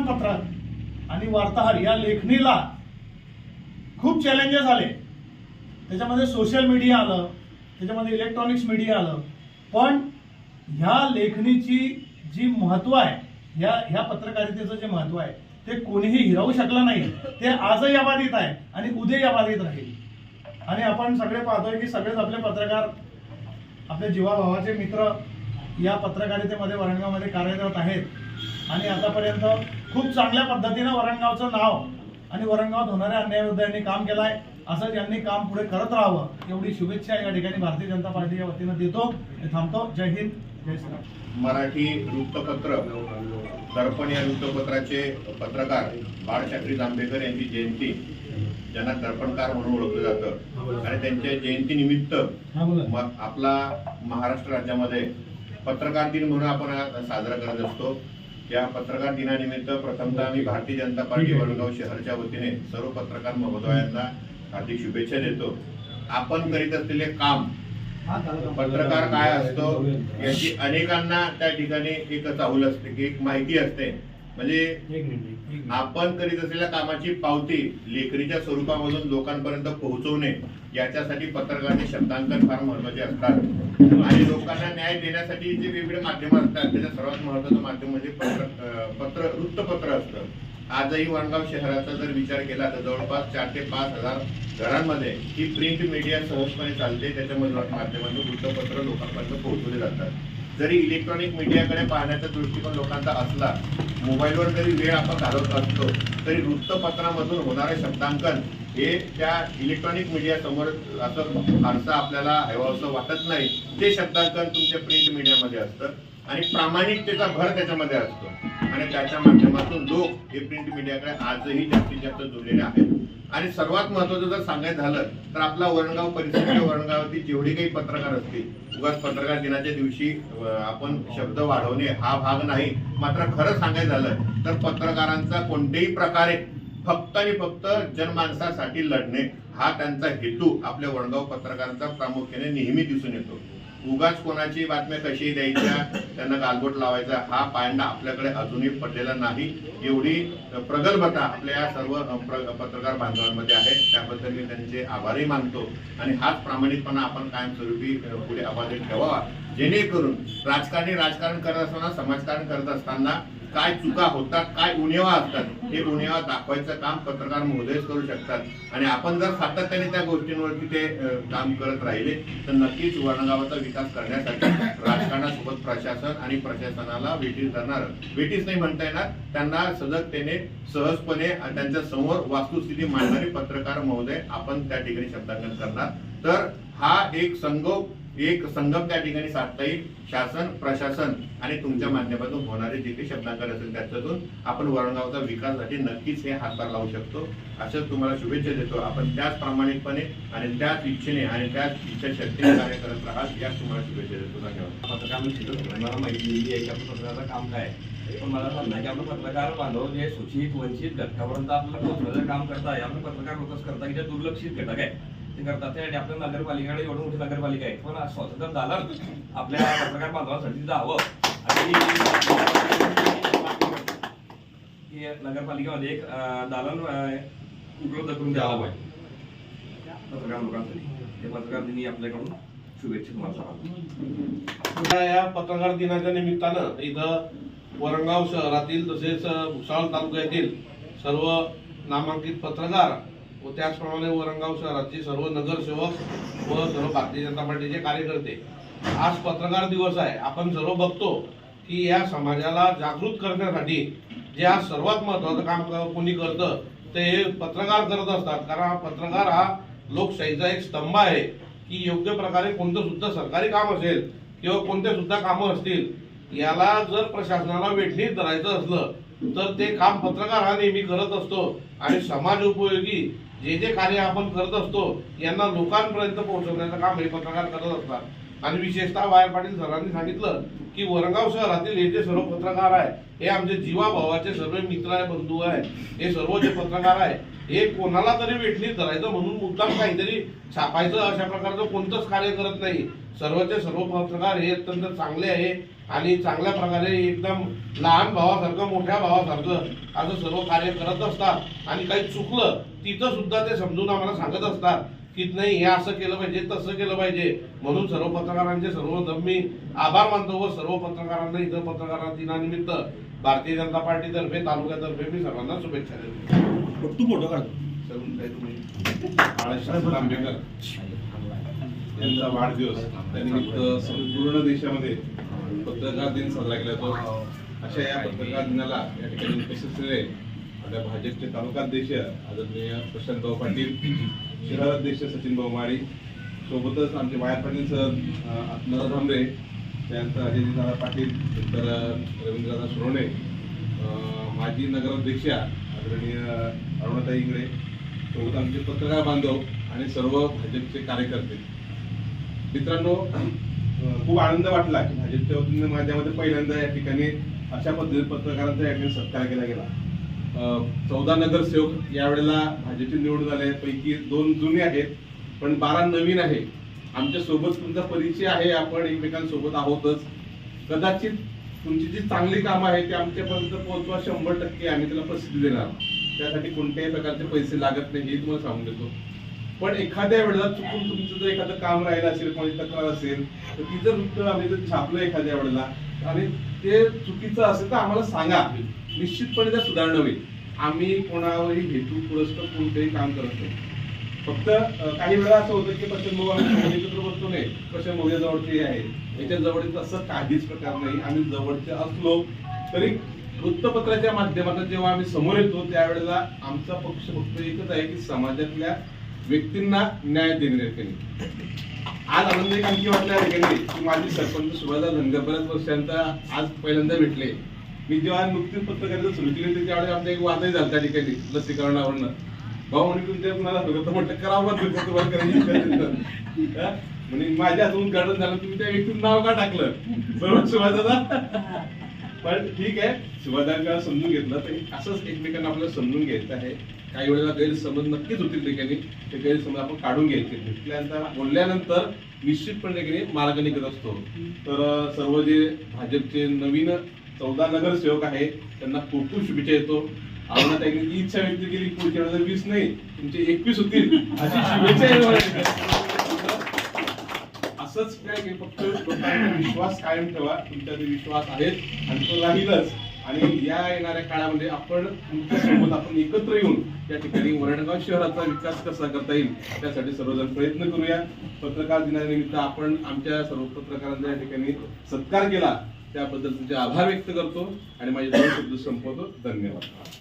वर्तमानपत्र आणि वार्ताहर या लेखणीला खूप चॅलेंजेस आले. त्याच्यामध्ये सोशल मीडिया आलं त्याच्यामध्ये इलेक्ट्रॉनिक्स मीडिया आलं. पण ह्या लेखणीची जी महत्त्व आहे ह्या ह्या पत्रकारितेचं जे महत्त्व आहे ते कोणीही हिरावू शकलं नाही. ते आजही अबाधित आहे आणि उद्याही अबाधित राहील. आणि आपण सगळे पाहतोय की सगळेच आपले पत्रकार आपल्या जीवाभावाचे मित्र या पत्रकारितेमध्ये वरणगावमध्ये कार्यरत आहेत. आणि आतापर्यंत खूप चांगल्या पद्धतीनं वरणगावचं नाव आणि वरणगावात होणाऱ्या अन्यायाविरुद्ध यांनी काम केलं आहे असंच यांनी काम पुढे करत राहावं एवढी शुभेच्छा या ठिकाणी भारतीय जनता पार्टीच्या वतीनं देतो. थांबतो. जय हिंद. जय श्रीराम मराठी वृत्तपत्र दर्पण या वृत्तपत्राचे पत्रकार बाळशास्त्री जांभेकर यांची जयंती ज्यांना दर्पणकार म्हणून ओळखलं जातं. आणि त्यांच्या जयंती निमित्त बोला. मग आपला महाराष्ट्र राज्यामध्ये पत्रकार दिन म्हणून आपण साजरा करत असतो. या पत्रकार दिनानिमित्त प्रथमतः आम्ही भारतीय जनता पार्टी वडगाव शहरच्या वतीने सर्व पत्रकार महोदयांना हार्दिक शुभेच्छा देतो. आपण करीत असलेले काम पत्रकार काय असतो याची अनेकांना त्या ठिकाणी एक चाहूल असते की एक माहिती असते. म्हणजे आपण करीत असलेल्या कामाची पावती लेखणीच्या स्वरूपामधून लोकांपर्यंत पोहोचवणे याच्यासाठी पत्रकारांचे शब्दांकन फार महत्त्वाचे असतात. आणि लोकांना न्याय देण्यासाठी जे वेगवेगळे माध्यम असतात त्याचं सर्वात महत्वाचं माध्यम म्हणजे पत्र पत्र वृत्तपत्र असतं. आजही वणगाव शहराचा जर विचार केला तर जवळपास चार ते पाच हजार घरांमध्ये ही प्रिंट मीडिया सहजपणे चालते त्याच्यामध्ये माध्यमातून वृत्तपत्र लोकांपर्यंत पोहोचवले जातात. जरी इलेक्ट्रॉनिक मीडियाकडे पाहण्याचा दृष्टिकोन लोकांचा असला मोबाईलवर जरी वेळ आपण घालवत असतो तरी वृत्तपत्रामधून होणारे शब्दांकन हे त्या इलेक्ट्रॉनिक मीडिया समोर असं फारसं आपल्याला हवंसं वाटत नाही. ते शब्दांकन तुमच्या प्रिंट मीडियामध्ये असतं आणि प्रामाणिकतेचा भर त्याच्यामध्ये असतो. आणि त्याच्या माध्यमातून लोक हे प्रिंट मीडियाकडे आजही जास्तीत जास्त जुळलेले आहेत. आणि सर्वात महत्वाचं जर सांगायचं झालं तर आपला वरणगाव परिसराच्या वरणगावातील जेवढे काही पत्रकार असतील उगाच पत्रकार दिनाच्या दिवशी आपण शब्द वाढवणे हा भाग नाही. मात्र खरं सांगायचं झालं तर पत्रकारांचा कोणत्याही प्रकारे फक्त आणि फक्त जनमानसासाठी लढणे हा त्यांचा हेतू. आपल्या वडगाव पत्रकारांचा प्रामुख्याने नेहमी दिसून येतो. उगाच कोणाची बातम्या कशी द्यायच्या त्यांना गालबोट लावायचा हा पायंडा आपल्याकडे अजूनही पडलेला नाही. एवढी प्रगल्भता आपल्या या सर्व पत्रकार बांधवांमध्ये आहे. त्याबद्दल मी त्यांचे आभारही मानतो. आणि हाच प्रामाणिकपणा आपण कायमस्वरूपी पुढे आभारी ठेवावा. जेणेकरून राजकारणी राजकारण करत असताना समाजकारण करत असताना काय चुका होतात काय उणेवा असतात हे उणेवा दाखवायचं काम पत्रकार महोदयच करू शकतात. आणि आपण जर सातत्याने त्या गोष्टींवरती ते काम करत राहिले तर नक्कीच वर्णगावाचा विकास करण्यासाठी राजकारणासोबत प्रशासन आणि प्रशासनाला वेटीस धरणार. वेटीस नाही म्हणता येणार. त्यांना सजगतेने सहजपणे आणि त्यांच्यासमोर वास्तुस्थिती मांडणारे पत्रकार महोदय आपण त्या ठिकाणी शब्दांकन करणार. तर हा एक संघ एक संगम त्या ठिकाणी साधता येईल शासन प्रशासन आणि तुमच्या माध्यमातून होणारे जे काही शब्दांकडे असेल त्याच्यातून आपण वरणगावचा विकासासाठी नक्कीच हे हातभार लावू शकतो. असं तुम्हाला शुभेच्छा देतो. आपण त्याच प्रामाणिकपणे आणि त्याच इच्छेने आणि त्याच इच्छाशक्तीने कार्य करत राहाल याच तुम्हाला शुभेच्छा देतो. धन्यवाद. पत्रकार मला माहिती दिली आहे की आपलं पत्रकाराचं काम काय आहे. पण मला सांगा की आपलं पत्रकार बांधव जे सूचित वंचित घटकापर्यंत आपलं पोहोचण्याचं काम करताय आपलं पत्रकार लोकच करता की जे दुर्लक्षित घटक आहे. ते करतात त्यासाठी आपल्या नगरपालिकेकडे एवढं मोठी नगरपालिका आहे पण स्वातंत्र्य दालन आपल्या पत्रकार बांधवांसाठी जावं. आणि नगरपालिकेमध्ये एक दालन उपलब्ध करून द्यावं पाहिजे पत्रकार लोकांसाठी. ते पत्रकार दिनी आपल्याकडून शुभेच्छा तुम्हाला या पत्रकार दिनाच्या निमित्तानं इथं वरणगाव शहरातील तसेच भुसावळ तालुक्यातील सर्व नामांकित पत्रकार व त्याचप्रमाणे वरणगाव शहराचे सर्व नगरसेवक व सर्व भारतीय जनता पार्टीचे कार्यकर्ते. आज पत्रकार दिवस आहे. आपण सर्व बघतो की या समाजाला जागृत करण्यासाठी जे आज सर्वात महत्वाचं काम कोणी करतं ते हे पत्रकार करत असतात. कारण पत्रकार हा लोकशाहीचा एक स्तंभ आहे की योग्य प्रकारे कोणतं सुद्धा सरकारी काम असेल किंवा कोणते सुद्धा कामं असतील याला जर प्रशासनाला वेठणीत धरायचं असलं तर ते काम पत्रकार हा नेहमी करत असतो. आणि समाज उपयोगी जे जे कार्य आपण करत असतो यांना लोकांपर्यंत पोहोचवण्याचं काम हे पत्रकार करत असतात. आणि विशेषतः वायर पाटील सरांनी सांगितलं की वरगाव शहरातील हे जे सर्व पत्रकार आहे हे आमचे जीवाभावाचे सर्व मित्र आहे बंधू आहे हे सर्व जे पत्रकार आहे हे कोणाला तरी वेठलीत धरायचं म्हणून मुद्दाम काहीतरी छापायचं अशा प्रकारचं कोणतंच कार्य करत नाही. सर्वचे सर्व पत्रकार हे अत्यंत चांगले आहे आणि चांगल्या प्रकारे एकदम लहान भावासारखं मोठ्या भावासारखं असं सर्व कार्य करत असतात. आणि काही चुकलं तिथं सुद्धा ते समजून आम्हाला सांगत असतात. की नाही हे असं केलं पाहिजे तसं केलं पाहिजे. म्हणून सर्व पत्रकारांचे सर्व मी आभार मानतो व सर्व पत्रकारांना इथं पत्रकार दिनानिमित्त भारतीय जनता पार्टीतर्फे तालुक्यातर्फे मी सर्वांना शुभेच्छा देतो. तू काढ. बाळासाहेब आंबेडकर. यांचा वाढदिवस. त्यानिमित्त संपूर्ण देशामध्ये पत्रकार दिन साजरा केला जातो. अशा या पत्रकार दिनाला या ठिकाणी उपस्थित असलेले आपल्या भाजपचे तालुकाध्यक्ष आदरणीय प्रशांतभाऊ पाटील शहराध्यक्ष सचिन भाऊ माळी सोबतच आमचे वायर पाटील सर आत्मदा भांबरे त्यानंतर अजयदादा पाटील नंतर रवींद्रदादा सुरवणे माजी नगराध्यक्षा आदरणीय अरुणाताई इंगळे सोबत आमचे पत्रकार बांधव आणि सर्व भाजपचे कार्यकर्ते. मित्रांनो खूप आनंद वाटला की भाजपच्या वतीने माझ्यामध्ये पहिल्यांदा या ठिकाणी अशा पद्धतीने पत्रकारांचा या ठिकाणी सत्कार केला गेला. चौदा नगरसेवक यावेळेला भाजपचे निवडून झाले पैकी दोन जुने आहेत पण बारा नवीन आहे आमच्यासोबत तुमचा परिचय आहे. आपण एकमेकांसोबत आहोतच. कदाचित तुमची जी चांगली कामं आहेत ती आमच्यापर्यंत पोहोचवा शंभर टक्के आम्ही त्याला प्रसिद्धी देणार. त्यासाठी कोणत्याही प्रकारचे पैसे लागत नाही हे तुम्हाला सांगून देतो. पण एखाद्या वेळेला चुकून तुमचं जर एखादं काम राहिलं असेल कोणी तक्रार असेल तर ती जर वृत्त आम्ही जर छापलं एखाद्या वेळेला आणि ते चुकीचं असेल तर आम्हाला सांगा निश्चितपणे त्या सुधारणा होईल. आम्ही कोणावरही हेतू पुरस्कार कोणतेही काम करत नाही. फक्त काही वेळा असं होतं की पश्चिम बंगाल एकत्र बसतो नाही. पश्चिम बंगाल जवळचे आहे. याच्या जवळचे असं काहीच प्रकार नाही. आम्ही जवळचे असलो तरी वृत्तपत्राच्या माध्यमातून जेव्हा आम्ही समोर येतो त्यावेळेला आमचा पक्ष फक्त एकच आहे की समाजातल्या व्यक्तींना न्याय देणे. आज आनंद एक आणखी वाटल्या की माझी सरपंच सुभाषदा धनगर बऱ्याच वर्षांचा आज पहिल्यांदा भेटले. मी जेव्हा नुकतीच पत्रकारिता सुरू केली होती त्यावेळेस आमचा एक वादही झाला त्या ठिकाणी लसीकरणावरनं. भाऊ म्हणे तुमच्या होतं तर म्हटलं करावं तुम्हाला करायची हा? म्हणे माझ्या हातून गार्डन झालं तुम्ही त्या व्यक्तीचं नाव का टाकलं? बरोबर सुभाषदादा पण ठीक आहे सुभाषदादा समजून घेतलं तर असंच एकमेकांना आपल्याला समजून घ्यायचं आहे. काही वेळेला गैरसमज नक्कीच होतील ठिकाणी. ते गैरसमज आपण काढून घ्यायचे. भेटल्यानंतर बोलल्यानंतर निश्चितपणे मार्ग निघत असतो. तर सर्व जे भाजपचे नवीन चौदा नगरसेवक आहे त्यांना खूप खूप शुभेच्छा येतो आम्हाला त्यांनी इच्छा व्यक्त केली पुढच्या वेळेला वीस नाही तुमचे एकवीस होतील अशी शुभेच्छा असंच काय फक्त विश्वास कायम ठेवा. ते विश्वास आहेत आणि तो राहीलच. आणि या येणाऱ्या काळामध्ये आपण तुमच्यासोबत आपण एकत्र येऊन या ठिकाणी वरणगाव शहराचा विकास कसा करता येईल त्यासाठी सर्वजण प्रयत्न करूया. पत्रकार दिनानिमित्त आपण आमच्या सर्व पत्रकारांचा या ठिकाणी सत्कार केला. त्याबद्दल तुमचे आभार व्यक्त करतो आणि माझे दोन शब्द संपवतो. धन्यवाद.